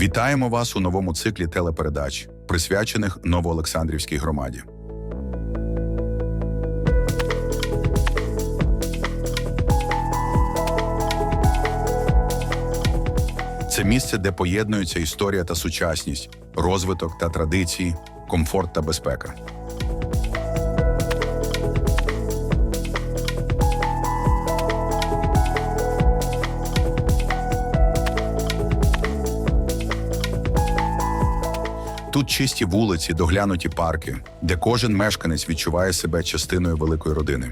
Вітаємо вас у новому циклі телепередач, присвячених Новоолександрівській громаді. Це місце, де поєднуються історія та сучасність, розвиток та традиції, комфорт та безпека. Тут чисті вулиці, доглянуті парки, де кожен мешканець відчуває себе частиною великої родини.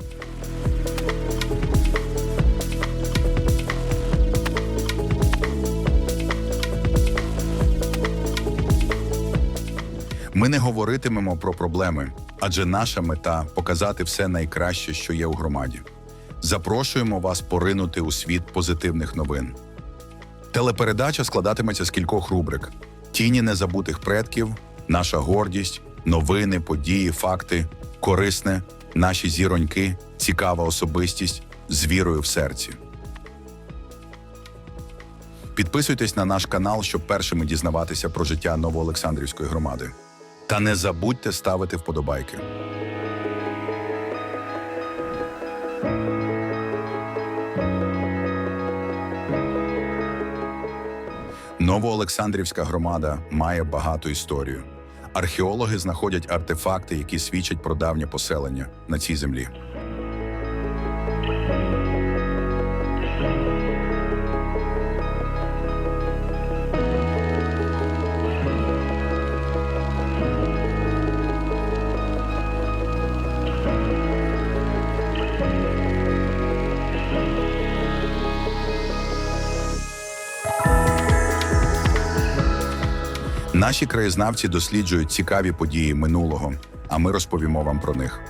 Ми не говоритимемо про проблеми, адже наша мета показати все найкраще, що є у громаді. Запрошуємо вас поринути у світ позитивних новин. Телепередача складатиметься з кількох рубрик: тіні незабутих предків, наша гордість, новини, події, факти, корисне, наші зіроньки, цікава особистість з вірою в серці. Підписуйтесь на наш канал, щоб першими дізнаватися про життя Новоолександрівської громади. Та не забудьте ставити вподобайки. Новоолександрівська громада має багату історію. Археологи знаходять артефакти, які свідчать про давнє поселення на цій землі. Наші краєзнавці досліджують цікаві події минулого, а ми розповімо вам про них.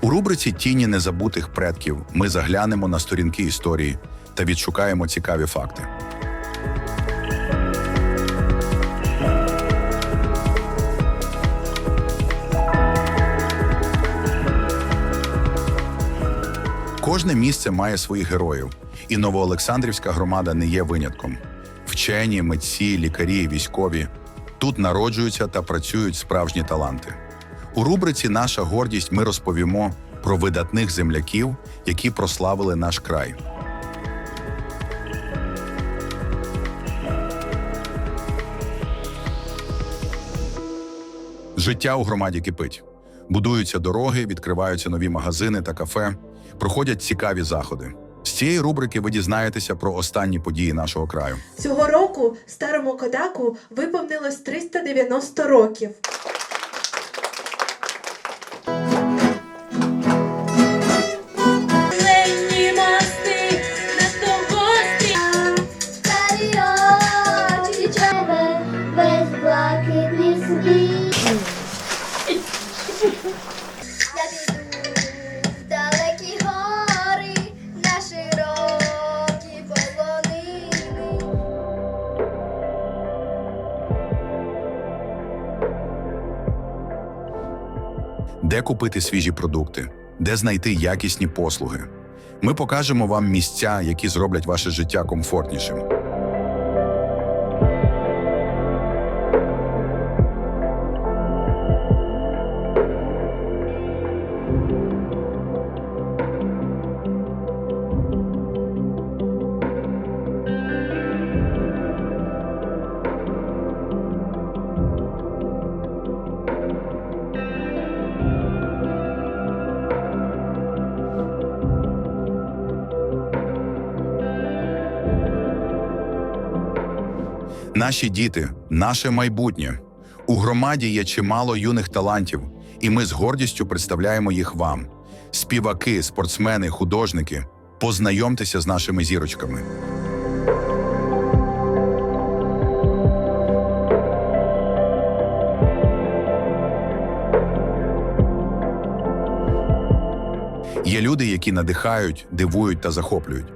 У рубриці Тіні незабутих предків ми заглянемо на сторінки історії та відшукаємо цікаві факти. Кожне місце має своїх героїв, і Новоолександрівська громада не є винятком. Вчені, митці, лікарі, військові тут народжуються та працюють справжні таланти. У рубриці Наша гордість ми розповімо про видатних земляків, які прославили наш край. Життя у громаді кипить. Будуються дороги, відкриваються нові магазини та кафе, проходять цікаві заходи. З цієї рубрики ви дізнаєтеся про останні події нашого краю. Цього року старому Кодаку виповнилось 390 років. Де купити свіжі продукти, де знайти якісні послуги. Ми покажемо вам місця, які зроблять ваше життя комфортнішим. Наші діти, наше майбутнє. У громаді є чимало юних талантів, і ми з гордістю представляємо їх вам. Співаки, спортсмени, художники. Познайомтеся з нашими зірочками. Є люди, які надихають, дивують та захоплюють.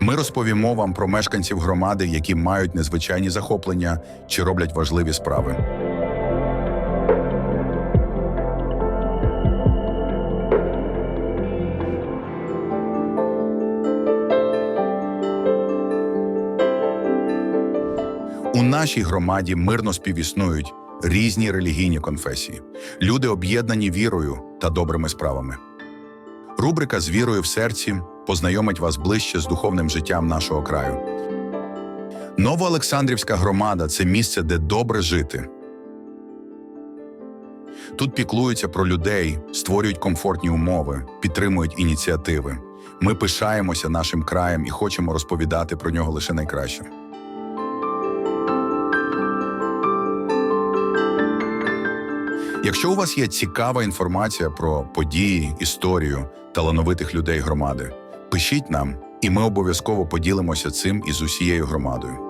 Ми розповімо вам про мешканців громади, які мають незвичайні захоплення чи роблять важливі справи. У нашій громаді мирно співіснують різні релігійні конфесії. Люди об'єднані вірою та добрими справами. Рубрика з вірою в серці познайомить вас ближче з духовним життям нашого краю. Новоолександрівська громада це місце, де добре жити. Тут піклуються про людей, створюють комфортні умови, підтримують ініціативи. Ми пишаємося нашим краєм і хочемо розповідати про нього лише найкраще. Якщо у вас є цікава інформація про події, історію талановитих людей громади, пишіть нам, і ми обов'язково поділимося цим із усією громадою.